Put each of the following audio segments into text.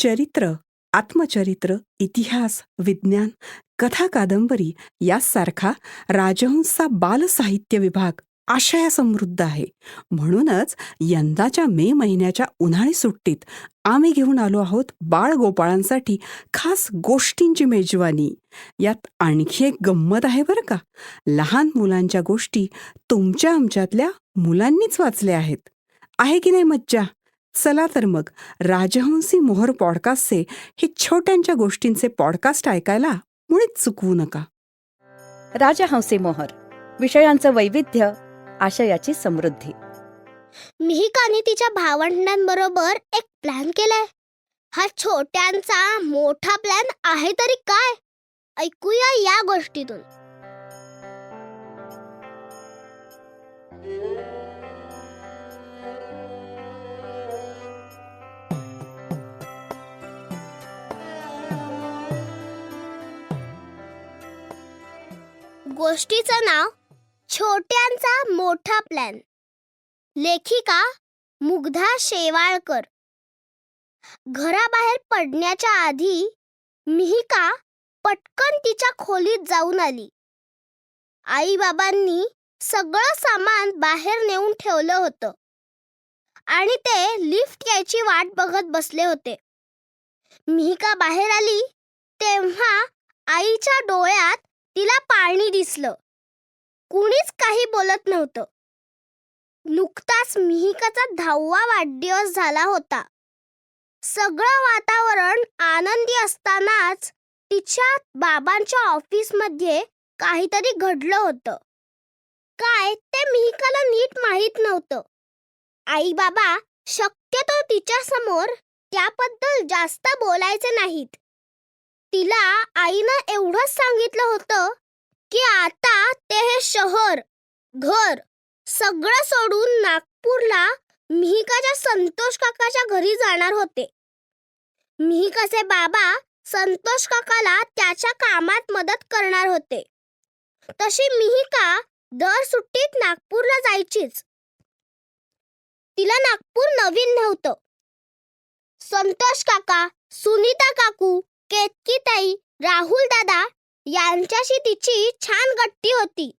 चरित्र आत्मचरित्र इतिहास विज्ञान कथा कादंबरी यासारखा राजहंसा बालसाहित्य विभाग आशया समृद्ध आहे. म्हणूनच यंदाच्या मे महिन्याच्या उन्हाळी सुट्टीत आम्ही घेऊन आलो आहोत बाळगोपाळांसाठी खास गोष्टींची मेजवानी. यात आणखी एक गंमत आहे बरं का. लहान मुलांच्या गोष्टी तुमच्या आमच्यातल्या मुलांनीच वाचल्या आहेत. आहे की नाही मज्जा? चला तर मग राजहंसी मोहर पॉडकास्टचे हे छोट्यांच्या गोष्टींचे पॉडकास्ट ऐकायला मुळीच चुकवू नका. राजहंसी मोहर विषयांचं वैविध्य आशयाची समृद्धी. मिहिकाने तिच्या भावंडांबरोबर एक प्लॅन केलाय. हा छोट्यांचा मोठा प्लॅन आहे तरी काय? ऐकूया या गोष्टीतून. गोष्टीचं नाव छोट्यांचा मोठा प्लॅन लेखिका मुग्धा शेवाळकर. घराबाहेर पडण्याच्या आधी मिहिका पटकन तिच्या खोलीत जाऊन आली. आई बाबांनी सगळं सामान बाहेर नेऊन ठेवलं होतं आणि ते लिफ्ट यायची वाट बघत बसले होते. मिहिका बाहेर आली तेव्हा आईच्या डोळ्यात तिला पाळणी दिसलं. कुणीच काही बोलत नव्हतं. नुकताच मिहिकाचा दहावा वाढदिवस झाला होता. सगळं वातावरण आनंदी असतानाच तिच्या बाबांच्या ऑफिसमध्ये काहीतरी घडलं होतं. काय ते मिहिकाला नीट माहीत नव्हतं. आई बाबा शक्यतो तिच्यासमोर त्याबद्दल जास्त बोलायचे नाहीत. तिला आईनं एवढंच सांगितलं होतं की आता ते हे शहर घर सगळं सोडून नागपूरला मिहिकाच्या संतोष काकाच्या घरी जाणार होते. मिहिकाचे बाबा संतोष काकाला त्याच्या कामात मदत करणार होते. तशी मिहिका दर सुट्टीत नागपूरला जायचीच. तिला नागपूर नवीन नव्हतं. संतोष काका सुनीता काकू केतकीताई राहुल दादा यांच्याशी तिची छान गट्टी होती.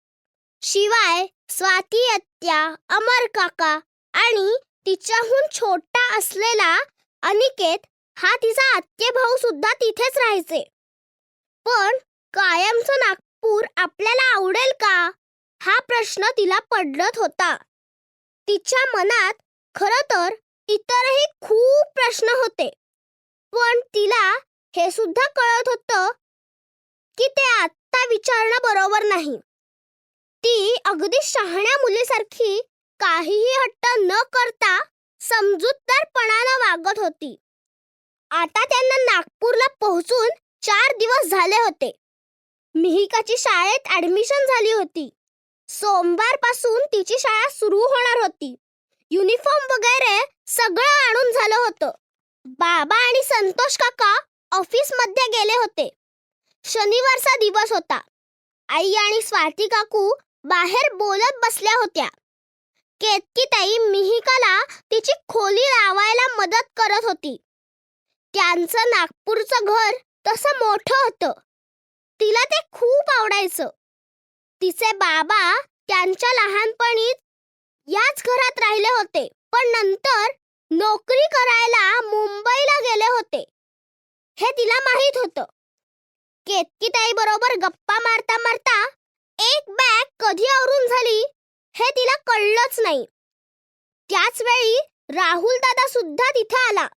शिवाय स्वाती अत्या अमर काका आणि तिच्याहून छोटा असलेला अनिकेत हा तिचा आत्ये भाऊ सुद्धा तिथेच राहायचे. पण कायमचं नागपूर आपल्याला आवडेल का? हा प्रश्न तिला पडलत होता. तिच्या मनात खरं तर इतरही खूप प्रश्न होते. पण तिला हे सुद्धा कळत होतं की ते आत्ता विचारणं बरोबर नाही. ती अगदी शहाण्या मुलीसारखी काहीही हट्ट न करता समजूतदारपणानं वागत होती. आता त्यांना नागपूरला पोहोचून चार दिवस झाले होते. मिहिकाची शाळेत ऍडमिशन झाली होती. सोमवारपासून तिची शाळा सुरू होणार होती. युनिफॉर्म वगैरे सगळं आणून झालं होतं. बाबा आणि संतोष काका ऑफिसमध्ये गेले होते. शनिवारचा दिवस होता. आई आणि स्वाती काकू बाहेर बोलत बसल्या होत्या. केतकी ताई मिहिकाला तिची खोली लावायला मदत करत होती. त्यांचं नागपूरचं घर तसं मोठं होतं. तिला ते खूप आवडायचं. तिचे बाबा त्यांच्या लहानपणीत याच घरात राहिले होते. पण नंतर नोकरी करायला मुंबईला गेले होते. हे तिला माहीत होतं. केतकीताई बरोबर गप्पा मारता मारता एक बॅग कधी आवरून झाली हे तिला कळलंच नाही. त्याच वेळी राहुल दादा सुद्धा तिथे आला.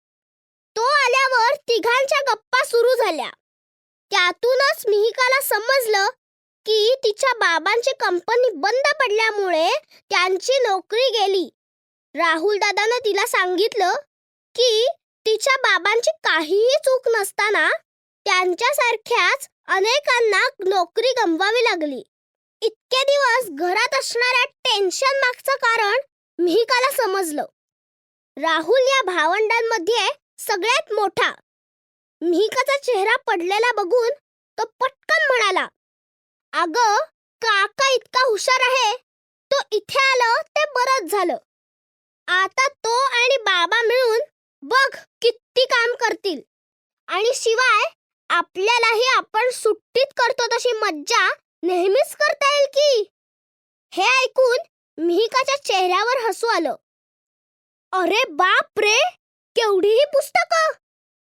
तो आल्यावर तिघांच्या गप्पा सुरू झाल्या. त्यातूनच मिहिकाला समजलं की तिच्या बाबांची कंपनी बंद पडल्यामुळे त्यांची नोकरी गेली. राहुल दादानं तिला सांगितलं की तिच्या बाबांची काहीही चूक नसताना त्यांच्यासारख्याच अनेकांना नोकरी गमवावी लागली. इतके दिवस घरात असणाऱ्या टेन्शन मागचं कारण मिहिकाला समजलं. राहुल या भावंडांमध्ये सगळ्यात मोठा. मिहिकाचा चेहरा पडलेला बघून तो पटकन म्हणाला अगं काका इतका हुशार आहे. तो इथे आलं ते बरंच झालं. आता तो आणि बाबा मिळून बघ किती काम करतील. आणि शिवाय आपल्यालाही आपण सुट्टीत करतो तशी मज्जा नेहमीच करता येईल की? हे ऐकून मिहिकाच्या चेहऱ्यावर हसू आलं. अरे बाप रे! केवढीही पुस्तकं!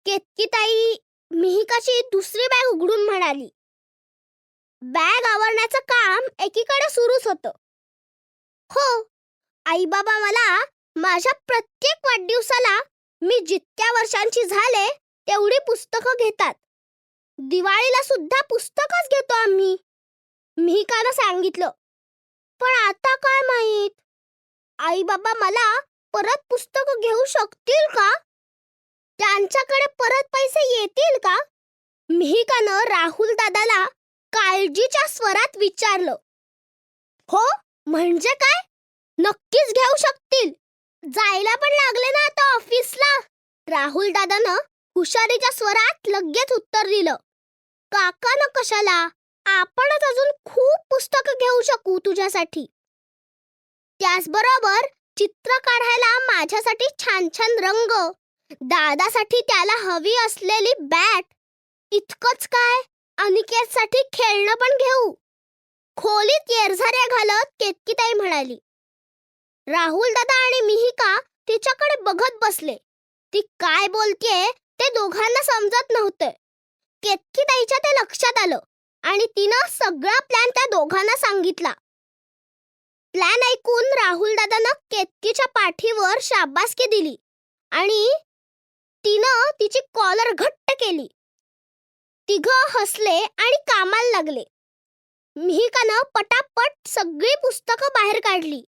केतकीताई मिहिकाची दुसरी बॅग उघडून म्हणाली. बॅग आवरण्याचं काम एकीकडे सुरूच होतं. हो आई बाबा मला माझ्या प्रत्येक वाढदिवसाला मी जितक्या वर्षांची झाले तेवढी पुस्तकं घेतात. दिवाळीला सुद्धा पुस्तकच घेतो आम्ही. मिहिकानं सांगितलं. पण आता काय माहीत? आई बाबा मला परत पुस्तकं घेऊ शकतील का? त्यांच्याकडे परत पैसे येतील का? मिहिकानं राहुल दादाला काळजीच्या स्वरात विचारलं. हो म्हणजे काय? नक्कीच घेऊ शकतील. जायला पण लागले ना आता ऑफिसला राहुल दादानं हुशारीच्या स्वरात लगेच उत्तर दिलं. काकानं कशाला? आपणच अजून खूप पुस्तकं घेऊ शकू तुझ्यासाठी. त्याचबरोबर चित्र काढायला माझ्यासाठी छान छान रंग. दादासाठी त्याला हवी असलेली बॅट इतकंच काय? अनिकेतसाठी खेळणं पण घेऊ. खोलीत येरझाऱ्या घालत केतकीताई म्हणाली. राहुल दादा आणि मिहिका तिच्याकडे बघत बसले. ती काय बोलतेय ते दोघांना समजत नव्हतं. केतकीताईच्या ते लक्षात आलं आणि तिनं सगळा प्लॅन त्या दोघांना सांगितला. प्लॅन ऐकून राहुल दादानं केतकीच्या पाठीवर शाबासकी दिली आणि तिनं तिची कॉलर घट्ट केली. तिघं हसले आणि कामाला लागले. मिहिकानं पटापट सगळी पुस्तकं बाहेर काढली.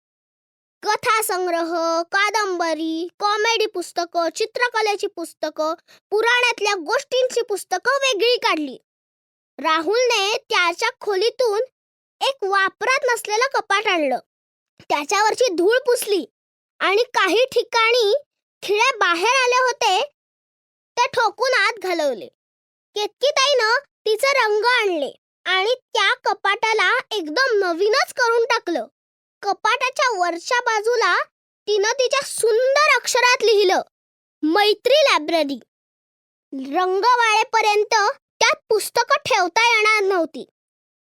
कथा संग्रह कादंबरी कॉमेडी पुस्तकं चित्रकलेची पुस्तकं पुराणातल्या गोष्टींची पुस्तकं वेगळी काढली. राहुलने त्याच्या खोलीतून एक वापरात नसलेलं कपाट आणलं. त्याच्यावरची धूळ पुसली आणि काही ठिकाणी खिळे बाहेर आले होते ते ठोकून आत घालवले. केतकीताईनं तिचे रंग आणले आणि त्या कपाटाला एकदम नवीनच करून टाकलं. कपाटाच्या वरच्या बाजूला तिनं तिच्या सुंदर अक्षरात लिहिलं मैत्री लायब्ररी. रंग वाळेपर्यंत त्यात पुस्तकं ठेवता येणार नव्हती.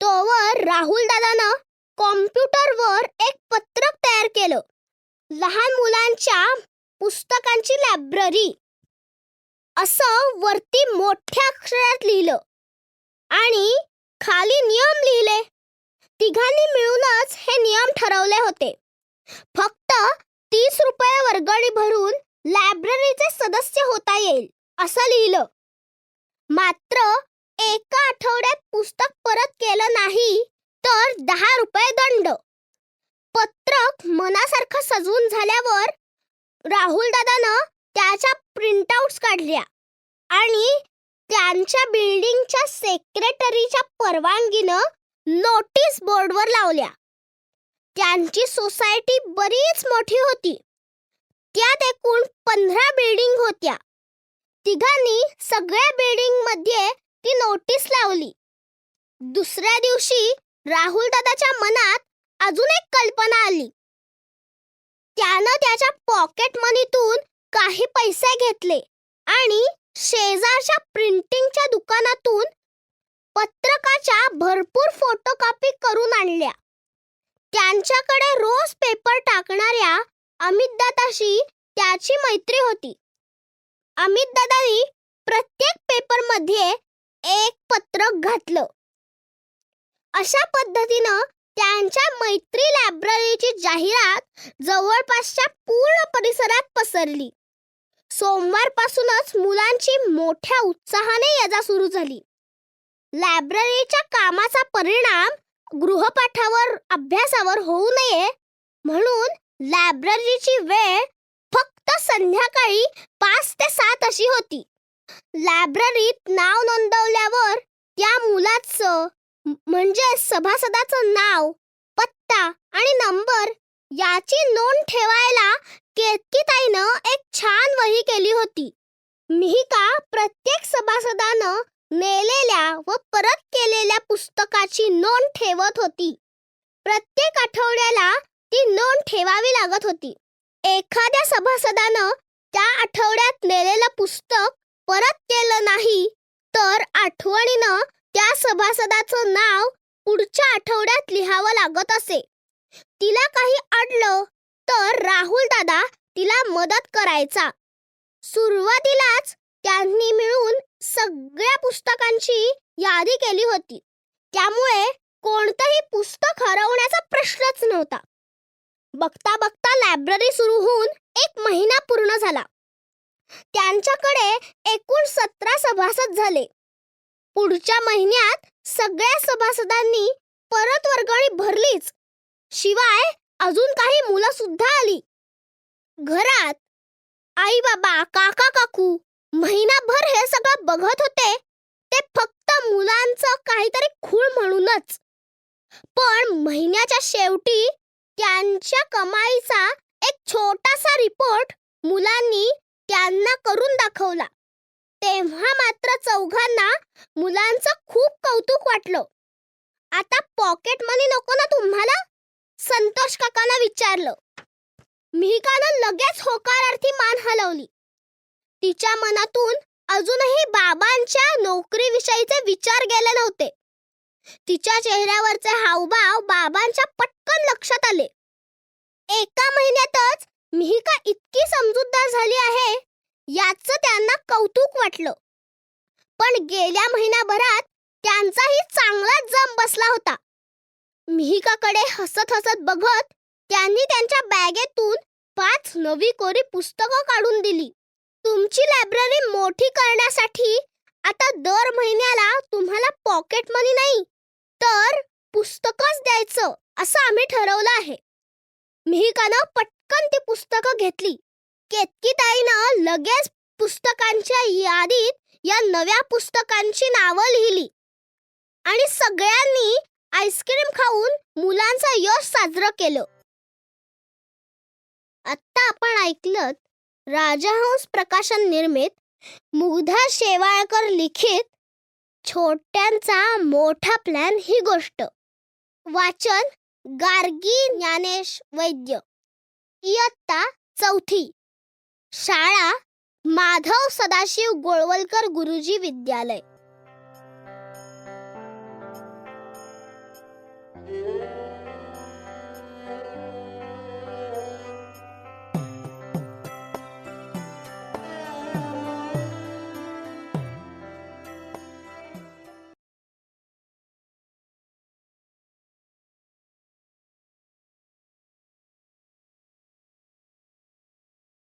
तोवर राहुल दादानं कॉम्प्युटरवर एक पत्रक तयार केलं लहान मुलांच्या पुस्तकांची लायब्ररी. असं वरती मोठ्या अक्षरात लिहिलं आणि खाली नियम लिहिले. तिघांनी मिळूनच हे नियम ठरवले होते. फक्त तीस रुपये वर्गणी भरून लायब्ररीचे सदस्य होता येईल असं लिहिलं. मात्र एका आठवड्यात पुस्तक परत केलं नाही तर दहा रुपये दंड. पत्रक मनासारखं सजवून झाल्यावर राहुल दादानं त्याच्या प्रिंटआउट्स काढल्या आणि त्यांच्या बिल्डिंगच्या सेक्रेटरीच्या परवानगीनं नोटीस बोर्डवर लावल्या. त्यांची सोसायटी बरीच मोठी होती. त्यात एकूण पंधरा बिल्डिंग होत्या. तिघांनी सगळ्या बिल्डिंगमध्ये ती नोटीस लावली. दुसऱ्या दिवशी राहुल दादाच्या मनात अजून एक कल्पना आली. त्यानं त्याच्या पॉकेट मनीतून काही पैसे घेतले आणि शेजारच्या प्रिंटिंगच्या दुकानातून पत्रकाच्या भरपूर फोटोकॉपी करून आणल्या. त्यांच्याकडे रोज पेपर टाकणाऱ्या अमितदादाशी त्याची मैत्री होती. अमितदादानी प्रत्येक पेपरमध्ये एक पत्रक घातलं. अशा पद्धतीनं त्यांच्या मैत्री लायब्ररीची जाहिरात जवळपासच्या पूर्ण परिसरात पसरली. सोमवारपासूनच मुलांची मोठ्या उत्साहाने यजा सुरू झाली. लायब्ररीच्या कामाचा परिणाम गृहपाठावर अभ्यासावर होऊ नये. म्हणून लायब्ररीची वेळ फक्त संध्याकाळी पाच ते सात अशी होती. लायब्ररीत नाव नोंदवल्यावर त्या मुलाचं म्हणजे सभासदाचं नाव पत्ता आणि नंबर याची नोंद ठेवायला केतकीताईनं एक छान वही केली होती. मिहिका प्रत्येक सभासदानं नेलेल्या व परत केलेल्या पुस्तकाची नोंद ठेवत होती. प्रत्येक आठवड्याला ती नोंद ठेवावी लागत होती. एखाद्या सभासदानं त्या आठवड्यात नेलेलं पुस्तक परत केलं नाही तर आठवणीनं त्या सभासदाचं नाव पुढच्या आठवड्यात लिहावं लागत असे. तिला काही अडलं तर राहुल दादा तिला मदत करायचा. सुरुवातीलाच त्यांनी मिळून सगळ्या पुस्तकांची यादी केली होती. त्यामुळे कोणतंही पुस्तक हरवण्याचा प्रश्नच नव्हता. बघता बघता लायब्ररी सुरू होऊन एक महिना पूर्ण झाला. त्यांच्याकडे एकूण सतरा सभासद झाले. पुढच्या महिन्यात सगळ्या सभासदांनी परत वर्गणी भरलीच. शिवाय अजून काही मुलं सुद्धा आली. घरात आई बाबा काका काकू महिनाभर हे सगळं बघत होते. ते फक्त मुलांचं काहीतरी खूळ म्हणूनच. पण महिन्याच्या शेवटी त्यांच्या कमाईचा एक छोटासा रिपोर्ट मुलांनी त्यांना करून दाखवला. तेव्हा मात्र चौघांना मुलांचं खूप कौतुक वाटलं. आता पॉकेट मनी नको ना तुम्हाला? संतोष काकांना विचारलं. मिहिकानं लगेच होकारार्थी मान हलवली. तिच्या मनातून अजूनही बाबांच्या नोकरीविषयीचे विचार गेले नव्हते. तिच्या चेहऱ्यावरचे हावभाव बाबांच्या पटकन लक्षात आले. एका महिन्यातच मिहिका इतकी समजूतदार झाली आहे याचं त्यांना कौतुक वाटलं. पण गेल्या महिन्याभरात त्यांचाही चांगलाच जम बसला होता. मिहिकाकडे हसत हसत बघत त्यांनी त्यांच्या बॅगेतून पाच नवी कोरी पुस्तकं काढून दिली. तुमची लायब्ररी मोठी करण्यासाठी आता दर महिन्याला तुम्हाला पॉकेट मनी नाही तर पुस्तकच द्यायचं असं आम्ही ठरवलं आहे. मिहिकानं पटकन ती पुस्तकं घेतली. केतकीताईनं लगेच पुस्तकांच्या यादीत या नव्या पुस्तकांची नावं लिहिली. आणि सगळ्यांनी आईस्क्रीम खाऊन मुलांचा यश साजरं केलं. आत्ता आपण ऐकलं राजहंस प्रकाशन निर्मित मुग्धा शेवाळकर लिखित छोट्यांचा मोठा प्लॅन ही गोष्ट. वाचन गार्गी ज्ञानेश वैद्य. इयत्ता चौथी. शाळा माधव सदाशिव गोळवलकर गुरुजी विद्यालय.